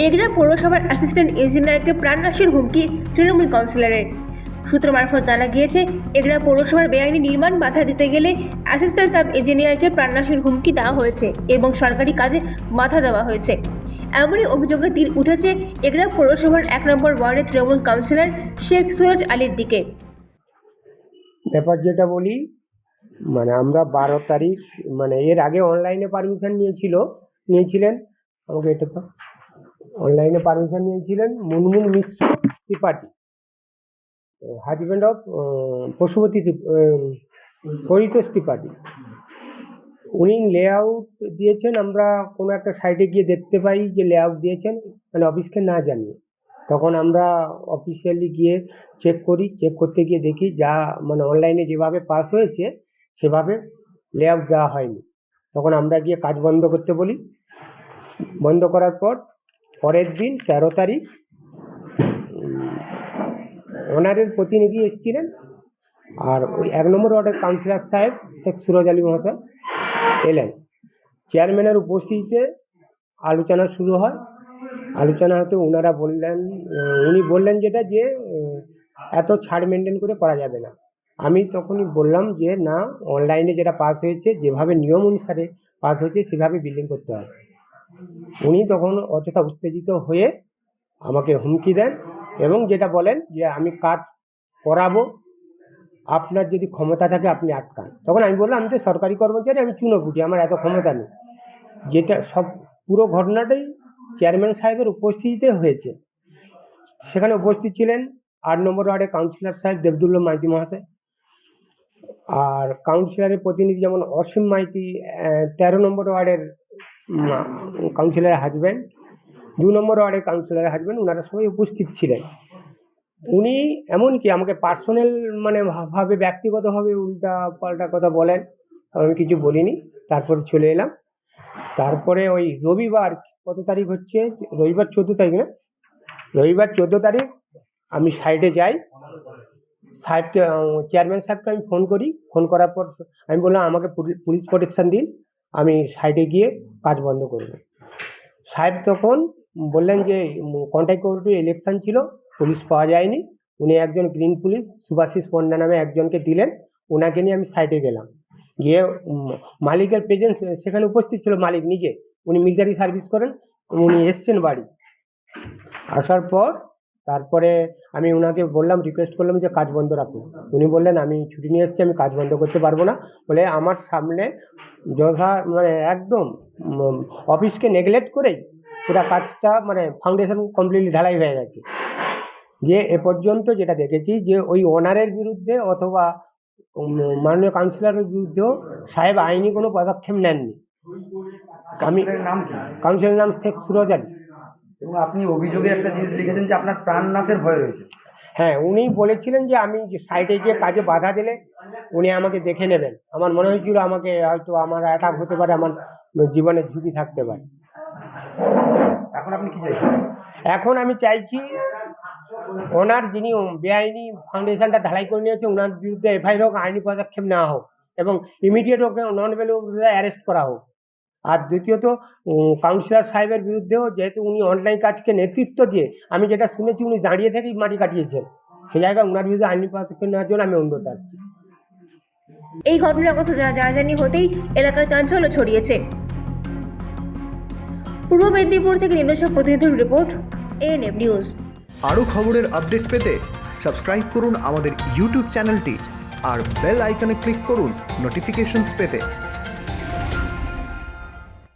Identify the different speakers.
Speaker 1: এগরা পৌরসভার অ্যাসিস্ট্যান্ট ইঞ্জিনিয়ারকে প্রাণনাশের হুমকি তৃণমূল কাউন্সিলরের সূত্র মারফত জানা গিয়েছে, এগরা পৌরসভার বেআইনি নির্মাণ বাধা দিতে গেলে অ্যাসিস্ট্যান্ট সাব ইঞ্জিনিয়ারকে প্রাণনাশের হুমকি দেওয়া হয়েছে এবং সরকারি কাজে বাধা দেওয়া হয়েছে। এমনই অভিযোগে তীর উঠেছে, এগরা পৌরসভার এক নম্বর ওয়ার্ডের তৃণমূল কাউন্সিলর শেখ সুরজ আলীর দিকে।
Speaker 2: ব্যাপার যেটা বলি মানে আমরা বারো তারিখ মানে এর আগে অনলাইনে পারমিশন নিয়েছিল, নিয়েছিলেন? আমাকে এটা তো অনলাইনে পারমিশন নিয়েছিলেন Munmun Mishra Tripathi. Husband of Pashupati Paritosh Tripathi. উনি লেআউট দিয়েছেন, আমরা কোনো একটা সাইটে গিয়ে দেখতে পাই যে লেআউট দিয়েছেন মানে অফিসকে না জানিয়ে। তখন আমরা অফিসিয়ালি গিয়ে চেক করি চেক করতে গিয়ে দেখি যা মানে অনলাইনে যেভাবে পাস হয়েছে, সেভাবে লেআউট দেওয়া হয়নি। তখন আমরা গিয়ে কাজ বন্ধ করতে বলি। বন্ধ করার পর পরের দিন তেরো তারিখ ওনারের প্রতিনিধি এসেছিলেন। আর ওই এক নম্বর ওয়ার্ডের কাউন্সিলর সাহেব শেখ সুরজ আলী মহাশয় এলেন। চেয়ারম্যানের উপস্থিতিতে আলোচনা শুরু হয়। আলোচনা হতে ওনারা বললেন উনি বললেন যেটা যে এত ছাড় মেনটেন করে করা যাবে না। আমি তখনই বললাম যে, না অনলাইনে যেটা পাস হয়েছে, যেভাবে নিয়ম অনুসারে পাস হয়েছে, সেভাবে বিল্ডিং করতে হবে। উনি তখন অযথা উত্তেজিত হয়ে আমাকে হুমকি দেন এবং যেটা বলেন যে, আমি কাজ করাবো, আপনার যদি ক্ষমতা থাকে আপনি আটকান। তখন আমি বললাম, আমি তো সরকারি কর্মচারী, আমি চুনোপুটি আমার এত ক্ষমতা নেই। যেটা সব পুরো ঘটনাটাই চেয়ারম্যান সাহেবের উপস্থিতিতে হয়েছে। সেখানে উপস্থিত ছিলেন আট নম্বর ওয়ার্ডের কাউন্সিলর সাহেব দেবদুল্ল মাইতি মহাশয়। আর কাউন্সিলরের প্রতিনিধি যেমন অসীম মাইতি তেরো নম্বর ওয়ার্ডের কাউন্সিলরের হাজব্যান্ড দু নম্বর ওয়ার্ডের কাউন্সিলরের হাজব্যান্ড ওনারা সবাই উপস্থিত ছিলেন। উনি এমনকি আমাকে পার্সোনাল মানে ভাবে, ব্যক্তিগতভাবে উল্টা পাল্টা কথা বলেন, আমি কিছু বলিনি, তারপরে চলে এলাম। তারপরে ওই রবিবার, কত তারিখ হচ্ছে? রবিবার চোদ্দ তারিখ না? রবিবার চোদ্দ তারিখ আমি সাইডে যাই। সাহেবকে চেয়ারম্যান সাহেবকে আমি ফোন করি। ফোন করার পর আমি বললাম, আমাকে পুলি- পুলিশ প্রোটেকশন দিন। আমি সাইডে গিয়ে কাজ বন্ধ করব। সাহেব তখন বললেন যে কন্ট্যাক্ট করতে ইলেকশন ছিল পুলিশ পাওয়া যায়নি। উনি একজন গ্রিন পুলিশ সুভাষিস পণ্ডা নামে একজনকে দিলেন। ওনাকে নিয়ে আমি সাইডে গেলাম। গিয়ে মালিকের প্রেজেন্স সেখানে উপস্থিত ছিল মালিক নিজে। উনি মিলিটারি সার্ভিস করেন, উনি এসছেন বাড়ি। আসার পর তারপরে আমি ওনাকে বললাম রিকোয়েস্ট করলাম যে কাজ বন্ধ রাখুন। উনি বললেন আমি ছুটি নিয়ে এসেছি আমি কাজ বন্ধ করতে পারব না। বলে আমার সামনে যথা মানে একদম অফিসকে নেগলেক্ট করেই পুরো কাজটা মানে ফাউন্ডেশন কমপ্লিটলি ঢালাই হয়ে গেছে। যে এ পর্যন্ত যেটা দেখেছি যে ওই ওনারের বিরুদ্ধে অথবা মাননীয় কাউন্সিলরের বিরুদ্ধেও সাহেব আইনি কোনো পদক্ষেপ নেননি। আমি কাউন্সিলরের নাম শেখ সুরজ আলী।
Speaker 3: এবং আপনি অভিযোগে একটা জিনিস লিখেছেন যে আপনার প্রাণ নাশের ভয় রয়েছে।
Speaker 2: হ্যাঁ উনি বলেছিলেন যে আমি সাইডে গিয়ে কাজে বাধা দিলে উনি আমাকে দেখে নেবেন। আমার মনে হয়েছিল আমাকে হয়তো আমার অ্যাটাক হতে পারে আমার জীবনের ঝুঁকি থাকতে পারে।
Speaker 3: এখন আপনি কি চাইছেন?
Speaker 2: এখন আমি চাইছি ওনার যিনি বেআইনি ফাউন্ডেশনটা ঢালাই করে নিয়েছে ওনার বিরুদ্ধে এফআইআর হোক আইনি পদক্ষেপ নেওয়া হোক এবং immediate okay non value arrest করা হোক। আর দ্বিতীয়ত কাউন্সিলর সাহেবের বিরুদ্ধেও যেহেতু উনি অনলাইন কাজকে নেতৃত্ব দিয়ে আমি যেটা শুনেছি উনি দাঁড়িয়ে থেকেই মাটি কাটিয়েছেন। সে জায়গায় ওনার বিরুদ্ধে আইনি পদক্ষেপ নেওয়ার জন্য আমি অনুরোধ রাখছি
Speaker 1: এই ঘটনার কথা যা জানাজানি হতেই এলাকায় চাঞ্চল্য ছড়িয়েছে। পূর্ব মেদিনীপুর থেকে নিম্নসব প্রতিনিধির রিপোর্ট এএনএম নিউজ
Speaker 4: আরও খবরের আপডেট পেতে সাবস্ক্রাইব করুন আমাদের ইউটিউব চ্যানেলটি আর বেল আইকনে ক্লিক করুন নোটিফিকেশনস পেতে।